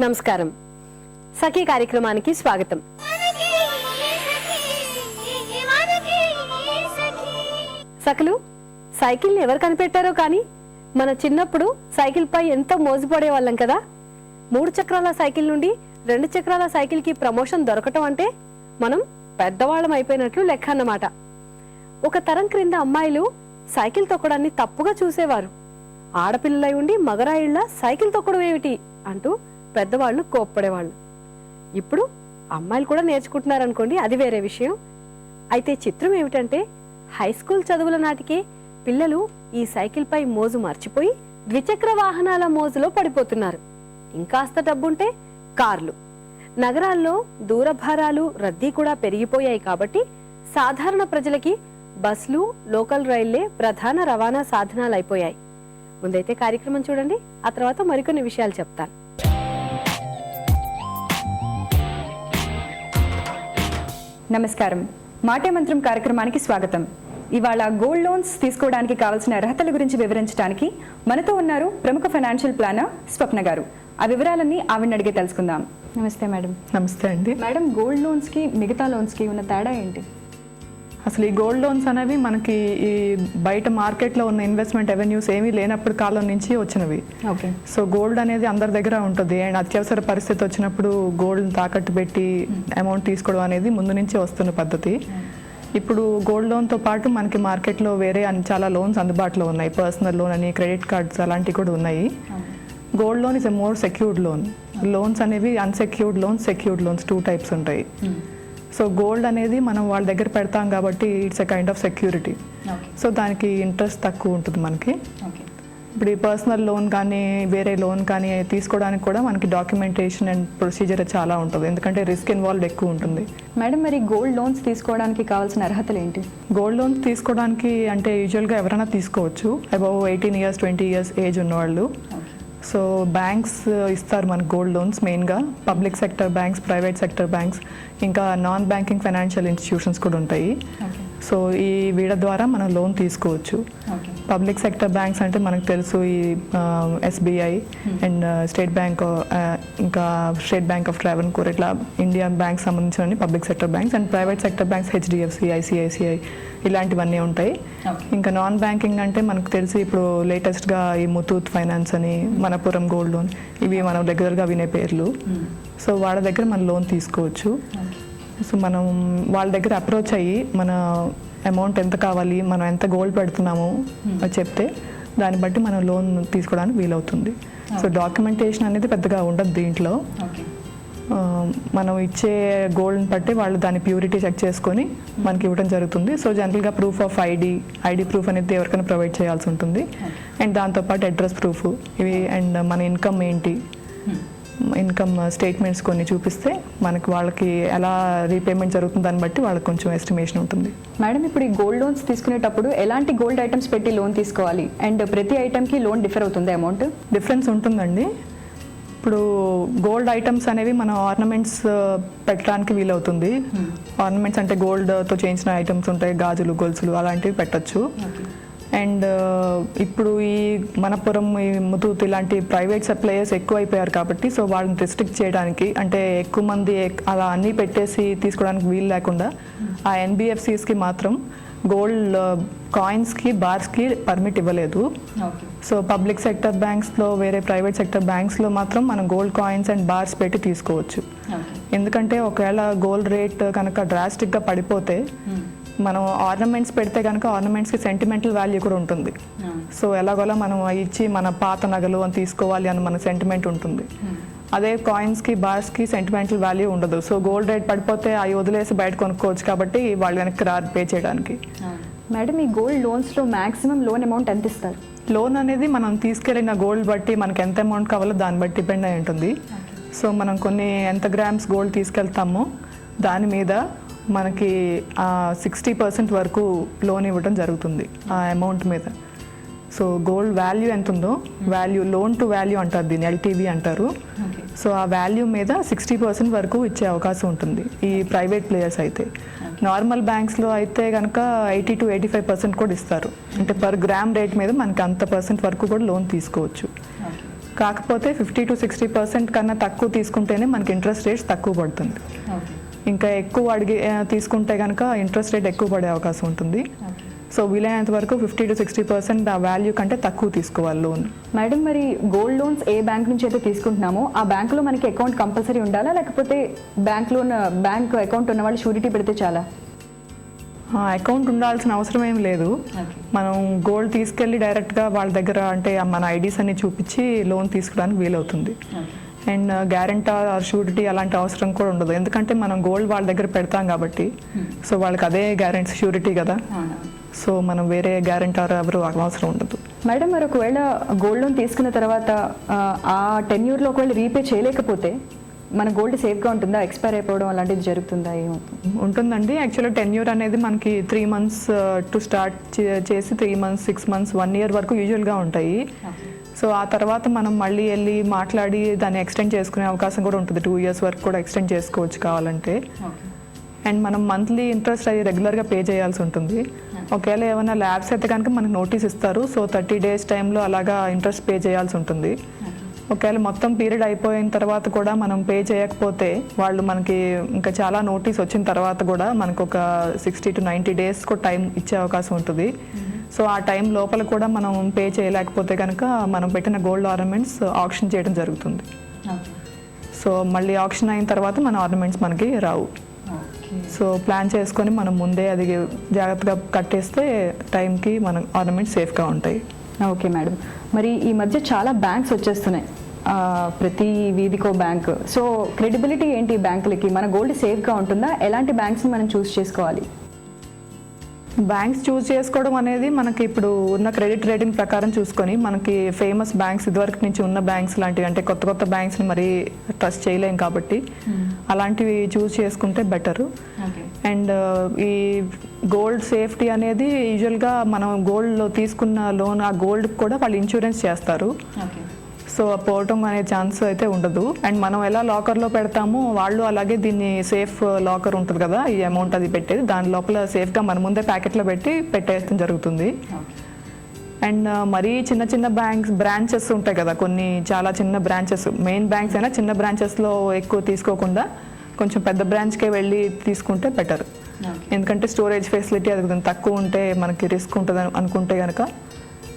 నమస్కారం. సఖీ కార్యక్రమానికి స్వాగతం. సఖలు సైకిల్ని ఎవరు కనిపెట్టారో కానీ మన చిన్నప్పుడు సైకిల్ పై ఎంతో మోజుపడే వాళ్ళం కదా? మూడు చక్రాల సైకిల్ నుండి రెండు చక్రాల సైకిల్కి ప్రమోషన్ దొరకటం అంటే మనం పెద్దవాళ్ళం అయిపోయినట్లు లెక్క అన్నమాట. ఒక తరం క్రింద అమ్మాయిలు సైకిల్ తొక్కడాన్ని తప్పుగా చూసేవారు. ఆడపిల్లలై ఉండి మగరాయిళ్ళ సైకిల్ తొక్కడం ఏమిటి అంటూ పెద్దవాళ్ళు కోప్పడేవాళ్ళు. ఇప్పుడు అమ్మాయిలు కూడా నేర్చుకుంటున్నారనుకోండి అది వేరే విషయం. అయితే చిత్రం ఏమిటంటే హై స్కూల్ చదువుల నాటికే పిల్లలు ఈ సైకిల్పై మోజు మర్చిపోయి ద్విచక్ర వాహనాల మోజులో పడిపోతున్నారు. ఇంకాస్త డబ్బుంటే కార్లు. నగరాల్లో దూరభారాలు రద్దీ కూడా పెరిగిపోయాయి కాబట్టి సాధారణ ప్రజలకి బస్లు లోకల్ రైళ్ళే ప్రధాన రవాణా సాధనాలు అయిపోయాయి ముందైతే కార్యక్రమం చూడండి ఆ తర్వాత మరికొన్ని విషయాలు చెప్తాను. నమస్కారం. మాటే మంత్రం కార్యక్రమానికి స్వాగతం. ఇవాళ గోల్డ్ లోన్స్ తీసుకోవడానికి కావాల్సిన అర్హతల గురించి వివరించడానికి మనతో ఉన్నారు ప్రముఖ ఫైనాన్షియల్ ప్లానర్ స్వప్న గారు. ఆ వివరాలన్నీ ఆవిడని అడిగి తెలుసుకుందాం. నమస్తే మేడం. నమస్తే అండి. మేడం గోల్డ్ లోన్స్కి మిగతా లోన్స్కి ఉన్న తేడా ఏంటి? అసలు ఈ గోల్డ్ లోన్స్ అనేవి మనకి ఈ బయట మార్కెట్లో ఉన్న ఇన్వెస్ట్మెంట్ రెవెన్యూస్ ఏమీ లేనప్పుడు కాలం నుంచి వచ్చినవి. ఓకే. సో గోల్డ్ అనేది అందరి దగ్గర ఉంటుంది. అండ్ అత్యవసర పరిస్థితి వచ్చినప్పుడు గోల్డ్ తాకట్టు పెట్టి అమౌంట్ తీసుకోవడం అనేది ముందు నుంచి వస్తున్న పద్ధతి. ఇప్పుడు గోల్డ్ లోన్తో పాటు మనకి మార్కెట్లో వేరే చాలా లోన్స్ అందుబాటులో ఉన్నాయి. పర్సనల్ లోన్ అని క్రెడిట్ కార్డ్స్ అలాంటివి కూడా ఉన్నాయి. Gold loan is a more secured loan loans అనేవి unsecured loans secured loans two types ఉంటాయి. సో గోల్డ్ అనేది మనం వాళ్ళ దగ్గర పెడతాం కాబట్టి it's a kind of security so దానికి ఇంట్రెస్ట్ తక్కువ ఉంటుంది మనకి. ఇప్పుడు ఈ పర్సనల్ లోన్ కానీ వేరే లోన్ కానీ తీసుకోవడానికి కూడా మనకి డాక్యుమెంటేషన్ అండ్ ప్రొసీజర్ చాలా ఉంటుంది. ఎందుకంటే రిస్క్ ఇన్వాల్వ్ ఎక్కువ ఉంటుంది. మేడం మరి గోల్డ్ లోన్స్ తీసుకోవడానికి కావాల్సిన అర్హతలు ఏంటి? గోల్డ్ లోన్ తీసుకోవడానికి అంటే యూజువల్గా ఎవరైనా తీసుకోవచ్చు. Above eighteen years twenty years age ఉన్నవాళ్ళు. సో బ్యాంక్స్ ఇస్తారు మనకు గోల్డ్ లోన్స్ మెయిన్గా public sector banks private sector banks ఇంకా నాన్ బ్యాంకింగ్ ఫైనాన్షియల్ ఇన్స్టిట్యూషన్స్ కూడా ఉంటాయి. సో ఈ వీళ్ళ ద్వారా మనం లోన్ తీసుకోవచ్చు. పబ్లిక్ సెక్టర్ బ్యాంక్స్ అంటే మనకు తెలుసు ఈ ఎస్బీఐ అండ్ స్టేట్ బ్యాంక్ ఇంకా స్టేట్ బ్యాంక్ ఆఫ్ ట్రావెన్కోర్ ఇట్లా ఇండియా బ్యాంక్ సంబంధించిన public sector banks and private sector banks HDFC ICICI ఇలాంటివన్నీ ఉంటాయి. ఇంకా నాన్ బ్యాంకింగ్ అంటే మనకు తెలిసి ఇప్పుడు లేటెస్ట్గా ఈ ముతూత్ ఫైనాన్స్ అని మనపురం గోల్డ్ లోన్ ఇవి మనం రెగ్యులర్గా వినే పేర్లు. సో వాళ్ళ దగ్గర మనం లోన్ తీసుకోవచ్చు. సో మనం వాళ్ళ దగ్గర అప్రోచ్ అయ్యి మన అమౌంట్ ఎంత కావాలి మనం ఎంత గోల్డ్ పెడుతున్నామో అది చెప్తే దాన్ని బట్టి మనం లోన్ తీసుకోవడానికి వీలవుతుంది. సో డాక్యుమెంటేషన్ అనేది పెద్దగా ఉండదు దీంట్లో. మనం ఇచ్చే గోల్డ్ని బట్టి వాళ్ళు దాని ప్యూరిటీ చెక్ చేసుకొని మనకి ఇవ్వడం జరుగుతుంది. సో జనరల్గా proof of ID ID proof అనేది ఎవరికైనా ప్రొవైడ్ చేయాల్సి ఉంటుంది. అండ్ దాంతోపాటు అడ్రస్ ప్రూఫ్ ఇవి అండ్ మన ఇన్కమ్ ఏంటి? ఇన్కమ్ స్టేట్మెంట్స్ కొన్ని చూపిస్తే మనకి వాళ్ళకి ఎలా రీపేమెంట్ జరుగుతుంది దాన్ని బట్టి వాళ్ళకి కొంచెం ఎస్టిమేషన్ ఉంటుంది. మేడం ఇప్పుడు ఈ గోల్డ్ లోన్స్ తీసుకునేటప్పుడు ఎలాంటి గోల్డ్ ఐటమ్స్ పెట్టి లోన్ తీసుకోవాలి? అండ్ ప్రతి ఐటమ్కి లోన్ డిఫర్ అవుతుంది అమౌంట్? డిఫరెన్స్ ఉంటుందండి. ఇప్పుడు గోల్డ్ ఐటమ్స్ అనేవి మన ఆర్నమెంట్స్ పెట్టడానికి వీలవుతుంది. ఆర్నమెంట్స్ అంటే గోల్డ్తో చేయించిన ఐటమ్స్ ఉంటాయి గాజులు గొలుసులు అలాంటివి పెట్టచ్చు. అండ్ ఇప్పుడు ఈ మనపురం ఈ ముతూత్ ఇలాంటి ప్రైవేట్ సప్లయర్స్ ఎక్కువ అయిపోయారు కాబట్టి సో వాళ్ళని రిస్ట్రిక్ట్ చేయడానికి అంటే ఎక్కువ మంది అలా అన్నీ పెట్టేసి తీసుకోవడానికి వీలు లేకుండా ఆ ఎన్బిఎఫ్సిస్కి మాత్రం గోల్డ్ కాయిన్స్కి బార్స్కి పర్మిట్ ఇవ్వలేదు. సో పబ్లిక్ సెక్టర్ బ్యాంక్స్లో వేరే ప్రైవేట్ సెక్టర్ బ్యాంక్స్లో మాత్రం మనం గోల్డ్ కాయిన్స్ అండ్ బార్స్ పెట్టి తీసుకోవచ్చు. ఎందుకంటే ఒకవేళ గోల్డ్ రేట్ కనుక డ్రాస్టిక్గా పడిపోతే మనం ఆర్నమెంట్స్ పెడితే కనుక ఆర్నమెంట్స్కి సెంటిమెంటల్ వాల్యూ కూడా ఉంటుంది. సో ఎలాగోలా మనం అవి ఇచ్చి మన పాత నగలు అని తీసుకోవాలి అని మన సెంటిమెంట్ ఉంటుంది. అదే కాయిన్స్కి బార్స్కి సెంటిమెంటల్ వాల్యూ ఉండదు. సో గోల్డ్ రేట్ పడిపోతే అవి వదిలేసి బయట కొనుక్కోవచ్చు కాబట్టి వాళ్ళు వెనక్కి రారు పే చేయడానికి. మేడం ఈ గోల్డ్ లోన్స్లో మాక్సిమం లోన్ అమౌంట్ ఎంత ఇస్తారు? లోన్ అనేది మనం తీసుకెళ్ళిన గోల్డ్ బట్టి మనకి ఎంత అమౌంట్ కావాలో దాన్ని బట్టి డిపెండ్ అయి ఉంటుంది. సో మనం కొన్ని ఎంత గ్రామ్స్ గోల్డ్ తీసుకెళ్తామో దాని మీద మనకి సిక్స్టీ పర్సెంట్ వరకు లోన్ ఇవ్వడం జరుగుతుంది ఆ అమౌంట్ మీద. సో గోల్డ్ వాల్యూ ఎంత ఉందో వాల్యూ లోన్ టు వాల్యూ అంటారు దీన్ని ఎల్టీవీ అంటారు. సో ఆ వాల్యూ మీద సిక్స్టీ పర్సెంట్ వరకు ఇచ్చే అవకాశం ఉంటుంది ఈ ప్రైవేట్ ప్లేయర్స్ అయితే. నార్మల్ బ్యాంక్స్లో అయితే కనుక eighty to eighty five percent కూడా ఇస్తారు. అంటే పర్ గ్రామ్ రేట్ మీద మనకి అంత పర్సెంట్ వరకు కూడా లోన్ తీసుకోవచ్చు. కాకపోతే ఫిఫ్టీ టు సిక్స్టీ పర్సెంట్ కన్నా తక్కువ తీసుకుంటేనే మనకి ఇంట్రెస్ట్ రేట్స్ తక్కువ పడుతుంది. ఇంకా ఎక్కువ అడిగి తీసుకుంటే కనుక ఇంట్రెస్ట్ రేట్ ఎక్కువ పడే అవకాశం ఉంటుంది. సో వీలైనంత వరకు ఫిఫ్టీ టు సిక్స్టీ పర్సెంట్ ఆ వాల్యూ కంటే తక్కువ తీసుకోవాలి లోన్ మేడం మరి గోల్డ్ లోన్స్ ఏ బ్యాంక్ నుంచి అయితే తీసుకుంటున్నామో ఆ బ్యాంకులో మనకి అకౌంట్ కంపల్సరీ ఉండాలా? లేకపోతే బ్యాంక్ లోన్ బ్యాంక్ అకౌంట్ ఉన్న వాళ్ళు షూరిటీ పెడితే చాలా? అకౌంట్ ఉండాల్సిన అవసరం ఏం లేదు. మనం గోల్డ్ తీసుకెళ్ళి డైరెక్ట్గా వాళ్ళ దగ్గర అంటే మన ఐడీస్ అన్ని చూపించి లోన్ తీసుకోవడానికి వీలవుతుంది. అండ్ గ్యారెంటర్ ఆర్ షూరిటీ అలాంటి అవసరం కూడా ఉండదు. ఎందుకంటే మనం గోల్డ్ వాళ్ళ దగ్గర పెడతాం కాబట్టి. సో వాళ్ళకి అదే గ్యారెంటీ షూరిటీ కదా. సో మనం వేరే గ్యారెంటర్ ఎవరు అవసరం ఉండదు. మేడం మరి ఒకవేళ గోల్డ్ లోన్ తీసుకున్న తర్వాత ఆ, ఆ టెన్యూర్లో ఒకవేళ రీపే చేయలేకపోతే మన గోల్డ్ సేఫ్గా ఉంటుందా? ఎక్స్పైర్ అయిపోవడం అలాంటిది జరుగుతుందా? ఉంటుందండి. యాక్చువల్గా టెన్యూర్ అనేది మనకి త్రీ మంత్స్ టు స్టార్ట్ చేసి three months six months one year వరకు యూజువల్గా ఉంటాయి. సో ఆ తర్వాత మనం మళ్ళీ వెళ్ళి మాట్లాడి దాన్ని ఎక్స్టెండ్ చేసుకునే అవకాశం కూడా ఉంటుంది. టూ ఇయర్స్ వరకు కూడా ఎక్స్టెండ్ చేసుకోవచ్చు కావాలంటే. అండ్ మనం మంత్లీ ఇంట్రెస్ట్ అది రెగ్యులర్గా పే చేయాల్సి ఉంటుంది. ఒకవేళ ఏమైనా ల్యాబ్స్ అయితే కనుక మనకు నోటీస్ ఇస్తారు. సో థర్టీ డేస్ టైంలో అలాగా ఇంట్రెస్ట్ పే చేయాల్సి ఉంటుంది. ఒకవేళ మొత్తం పీరియడ్ అయిపోయిన తర్వాత కూడా మనం పే చేయకపోతే వాళ్ళు మనకి ఇంకా చాలా నోటీస్ వచ్చిన తర్వాత కూడా మనకు ఒక సిక్స్టీ టు నైంటీ డేస్ కూడా టైం ఇచ్చే అవకాశం ఉంటుంది. సో ఆ టైం లోపల కూడా మనం పే చేయలేకపోతే కనుక మనం పెట్టిన గోల్డ్ ఆర్నమెంట్స్ ఆప్షన్ చేయడం జరుగుతుంది. సో మళ్ళీ ఆప్షన్ అయిన తర్వాత మన ఆర్నమెంట్స్ మనకి రావు. సో ప్లాన్ చేసుకొని మనం ముందే అది జాగ్రత్తగా కట్టేస్తే టైంకి మన ఆర్నమెంట్స్ సేఫ్గా ఉంటాయి. Okay madam. మరి ఈ మధ్య చాలా బ్యాంక్స్ వచ్చేస్తున్నాయి. ప్రతి వీధికో బ్యాంక్. సో క్రెడిబిలిటీ ఏంటి బ్యాంకులకి? మన గోల్డ్ సేఫ్గా ఉంటుందా? ఎలాంటి బ్యాంక్స్ని మనం చూస్ చేసుకోవాలి? బ్యాంక్స్ చూస్ చేసుకోవడం అనేది మనకి ఇప్పుడు ఉన్న క్రెడిట్ రేటింగ్ ప్రకారం చూసుకొని మనకి ఫేమస్ బ్యాంక్స్ ఇదివరకు నుంచి ఉన్న బ్యాంక్స్ లాంటివి అంటే కొత్త కొత్త బ్యాంక్స్ని మరి ట్రస్ట్ చేయలేం కాబట్టి అలాంటివి చూస్ చేసుకుంటే బెటరు అండ్ ఈ గోల్డ్ సేఫ్టీ అనేది యూజువల్గా మనం గోల్డ్లో తీసుకున్న లోన్ ఆ గోల్డ్ కూడా వాళ్ళు ఇన్సూరెన్స్ చేస్తారు. సో పోవటం అనే ఛాన్స్ అయితే ఉండదు. అండ్ మనం ఎలా లాకర్లో పెడతామో వాళ్ళు అలాగే దీన్ని సేఫ్ లాకర్ ఉంటుంది కదా ఈ అమౌంట్ అది పెట్టేది. దాని లోపల సేఫ్గా మన ముందే ప్యాకెట్లో పెట్టి పెట్టేయడం జరుగుతుంది. అండ్ మరీ చిన్న చిన్న బ్యాంక్స్ బ్రాంచెస్ ఉంటాయి కదా కొన్ని చాలా చిన్న బ్రాంచెస్. మెయిన్ బ్యాంక్స్ అయినా చిన్న బ్రాంచెస్లో ఎక్కువ తీసుకోకుండా కొంచెం పెద్ద బ్రాంచ్కే వెళ్ళి తీసుకుంటే బెటర్. ఎందుకంటే స్టోరేజ్ ఫెసిలిటీ అది తక్కువ ఉంటే మనకి రిస్క్ ఉంటుంది అను- అనుకుంటే కనుక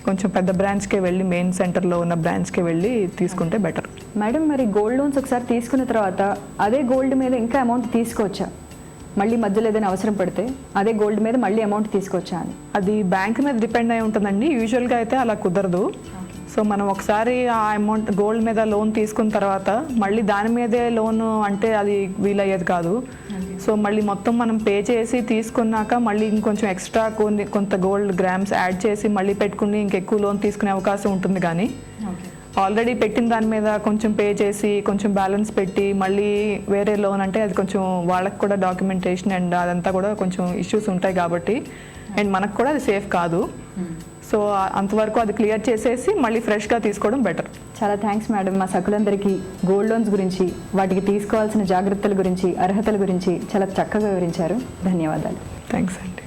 కొంచెం పెద్ద బ్రాంచ్కే వెళ్ళి మెయిన్ సెంటర్లో ఉన్న బ్రాంచ్కే వెళ్ళి తీసుకుంటే బెటర్ మేడం మరి గోల్డ్ లోన్స్ ఒకసారి తీసుకున్న తర్వాత అదే గోల్డ్ మీద ఇంకా అమౌంట్ తీసుకోవచ్చా? మళ్ళీ మధ్యలో ఏదైనా అవసరం పడితే అదే గోల్డ్ మీద మళ్ళీ అమౌంట్ తీసుకోవచ్చా అని? అది బ్యాంక్ మీద డిపెండ్ అయి ఉంటుందండి. యూజువల్గా అయితే అలా కుదరదు. సో మనం ఒకసారి ఆ అమౌంట్ గోల్డ్ మీద లోన్ తీసుకున్న తర్వాత మళ్ళీ దాని మీదే లోన్ అంటే అది వీలయ్యేది కాదు. సో మళ్ళీ మొత్తం మనం పే చేసి తీసుకున్నాక మళ్ళీ ఇంకొంచెం ఎక్స్ట్రా కొన్ని కొంత గోల్డ్ గ్రామ్స్ యాడ్ చేసి మళ్ళీ పెట్టుకుని ఇంకెక్కువ లోన్ తీసుకునే అవకాశం ఉంటుంది కానీ ఆల్రెడీ పెట్టిన దాని మీద కొంచెం పే చేసి కొంచెం బ్యాలెన్స్ పెట్టి మళ్ళీ వేరే లోన్ అంటే అది కొంచెం వాళ్ళకి కూడా డాక్యుమెంటేషన్ అండ్ అదంతా కూడా కొంచెం ఇష్యూస్ ఉంటాయి కాబట్టి అండ్ మనకు కూడా అది సేఫ్ కాదు. సో అంతవరకు అది క్లియర్ చేసేసి మళ్ళీ ఫ్రెష్గా తీసుకోవడం బెటర్. చాలా థ్యాంక్స్ మేడం. మా సకులందరికీ గోల్డ్ లోన్స్ గురించి వాటికి తీసుకోవాల్సిన జాగ్రత్తల గురించి అర్హతల గురించి చాలా చక్కగా వివరించారు. ధన్యవాదాలు. థ్యాంక్స్ అండి.